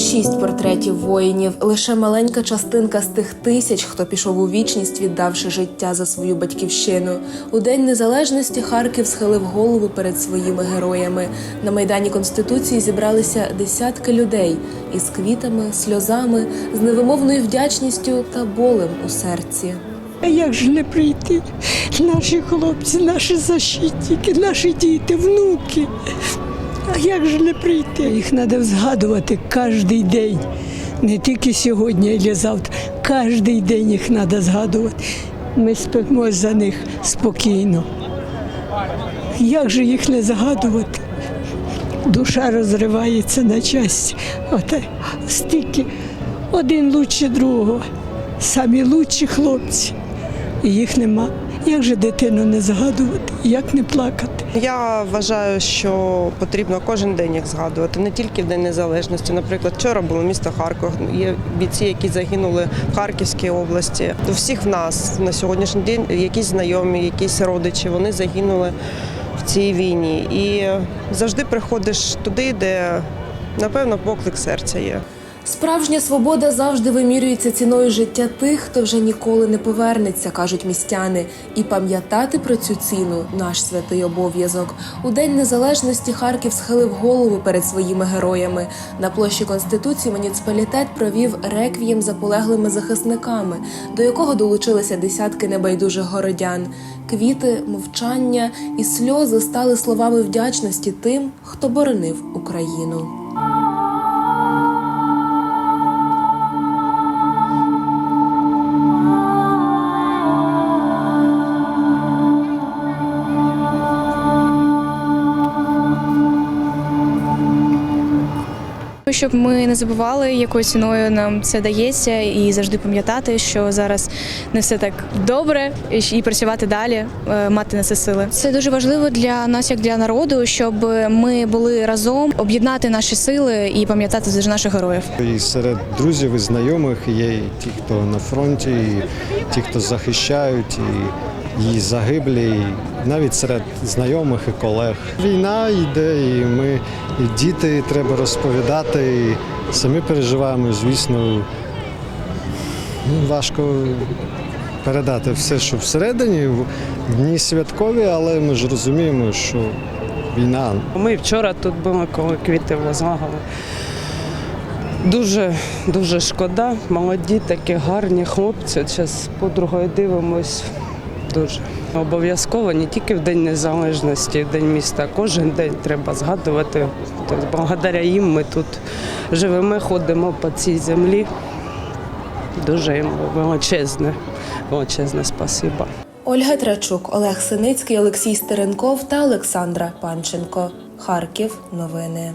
шість портретів воїнів, лише маленька частинка з тих тисяч, хто пішов у вічність, віддавши життя за свою батьківщину. У день незалежності Харків схилив голову перед своїми героями. На майдані конституції зібралися десятки людей із квітами, сльозами, з невимовною вдячністю та болем у серці. А як же не прийти? Наші хлопці, наші защитники, наші діти, внуки. А як же не прийти? Їх треба згадувати кожен день. Не тільки сьогодні або завтра. Кожен день їх треба згадувати. Ми спимо за них спокійно. Як же їх не згадувати? Душа розривається на часті. Оте стільки один лучше другого. Самі лучші хлопці. І їх нема. Як же дитину не згадувати, як не плакати? Я вважаю, що потрібно кожен день їх згадувати, не тільки в День Незалежності. Наприклад, вчора було місто Харків. Є бійці, які загинули в Харківській області. У всіх в нас на сьогоднішній день якісь знайомі, якісь родичі, вони загинули в цій війні. І завжди приходиш туди, де напевно поклик серця є. Справжня свобода завжди вимірюється ціною життя тих, хто вже ніколи не повернеться, кажуть містяни. І пам'ятати про цю ціну наш святий обов'язок. У день незалежності Харків схилив голову перед своїми героями. На площі конституції муніципалітет провів реквієм за полеглими захисниками, до якого долучилися десятки небайдужих городян. Квіти, мовчання і сльози стали словами вдячності тим, хто боронив Україну. Щоб ми не забували, якою ціною нам це дається, і завжди пам'ятати, що зараз не все так добре, і працювати далі, е, мати на це сили. Це дуже важливо для нас, як для народу, щоб ми були разом, об'єднати наші сили і пам'ятати завжди наших героїв. І серед друзів і знайомих є і ті, хто на фронті, і ті, хто захищають, і, і загиблі, і навіть серед знайомих і колег. Війна йде, і ми і діти треба розповідати. І самі переживаємо, звісно. Ну, важко передати все, що всередині, в дні святкові, але ми ж розуміємо, що війна Ми вчора тут були, коли квіти возлагали. Дуже дуже шкода. Молоді, такі гарні хлопці. Зараз подругою дивимось. Дуже обов'язково не тільки в День Незалежності, в День міста. Кожен день треба згадувати. Тобто, благодаря їм ми тут живемо, ходимо по цій землі. Дуже їм величезне, величезне спасибо. Ольга Трачук, Олег Синицький, Олексій Стеренков та Олександра Панченко. Харків. Новини.